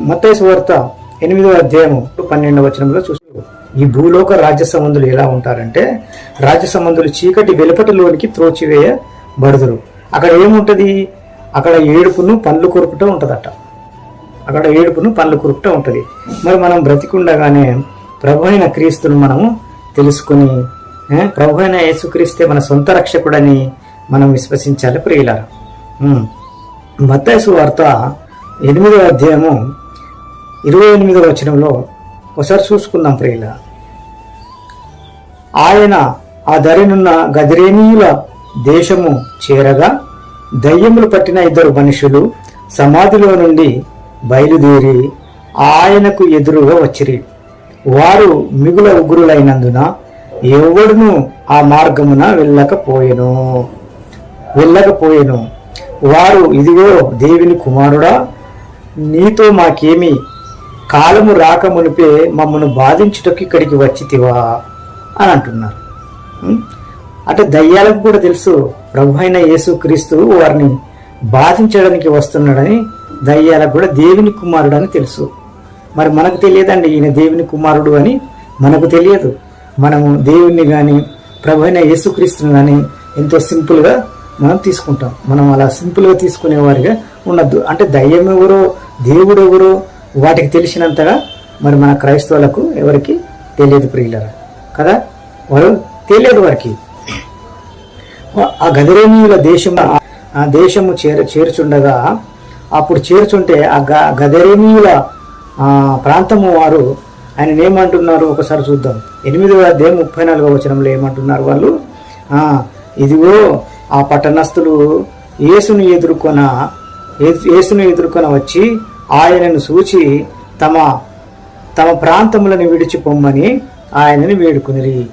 మత్తయి వార్త ఎనిమిదవ అధ్యాయము పన్నెండవ వచనంలో చూస్తూ ఈ భూలోక రాజ్య సంబంధులు ఎలా ఉంటారంటే రాజ్య సంబంధులు చీకటి వెలుపటిలోనికి త్రోచివేయబడదురు. అక్కడ ఏముంటది? అక్కడ ఏడుపును పండ్లు కొరుకుట ఉంటుందట. అక్కడ ఏడుపును పండ్లు కొరుకుట ఉంటుంది. మరి మనం బ్రతికుండగానే ప్రభు అయిన క్రీస్తును మనము తెలుసుకుని ప్రభు అయిన యేసుక్రీస్తే మన సొంత రక్షకుడని మనం విశ్వసించాలి ప్రియులారా. ఉమ్. వార్త ఎనిమిదవ అధ్యాయము ఇరవై ఎనిమిదవ వచనంలో ఒకసారి చూసుకుందాం ప్రియుల. ఆయన ఆ ధరినున్న గదిరేనీయుల దేశము చేరగా దయ్యములు పట్టిన ఇద్దరు మనుషులు సమాధిలో నుండి బయలుదేరి ఆయనకు ఎదురుగా వచ్చిరి. వారు మిగుల ఉగ్రులైనందున ఎవడును ఆ మార్గమున వెళ్ళకపోయెను. వెళ్ళకపోయెను. వారు ఇదిగో దేవుని కుమారుడా నీతో మాకేమి కాలము రాక మునిపే మమ్మను బాధించుటకు ఇక్కడికి వచ్చితివా అని అంటున్నారు. అంటే దయ్యాలకు కూడా తెలుసు ప్రభు అయిన యేసుక్రీస్తు వారిని బాధించడానికి వస్తున్నాడని దయ్యాలకు కూడా దేవుని కుమారుడు అని తెలుసు. మరి మనకు తెలియదండి ఈయన దేవుని కుమారుడు అని? మనకు తెలియదు. మనము దేవుణ్ణి కానీ ప్రభు అయిన యేసుక్రీస్తుని కానీ ఎంతో సింపుల్గా మనం తీసుకుంటాం. మనం అలా సింపుల్గా తీసుకునేవారిగా ఉండద్దు. అంటే దయ్యం ఎవరో దేవుడు ఎవరో వాటికి తెలిసినంతగా మరి మన క్రైస్తవులకు ఎవరికి తెలియదు ప్రియులరా? కదా? వారు తెలియదు వారికి. ఆ గదిరేనీయుల దేశము ఆ దేశము చేర చేర్చుండగా అప్పుడు చేర్చుంటే ఆ గ గదరేనీయుల ప్రాంతము వారు ఆయన ఏమంటున్నారు? ఒకసారి చూద్దాం. ఎనిమిదవ అధ్యాయం ముప్పై నాలుగవ వచనంలో ఏమంటున్నారు వాళ్ళు? ఆ, ఇదిగో ఆ పట్టణస్థులు యేసును ఎదుర్కొన యేసు- యేసును ఎదుర్కొన వచ్చి ఆయనను సూచి తమ తమ ప్రాంతములను విడిచిపొమ్మని ఆయనని వేడుకునిరి.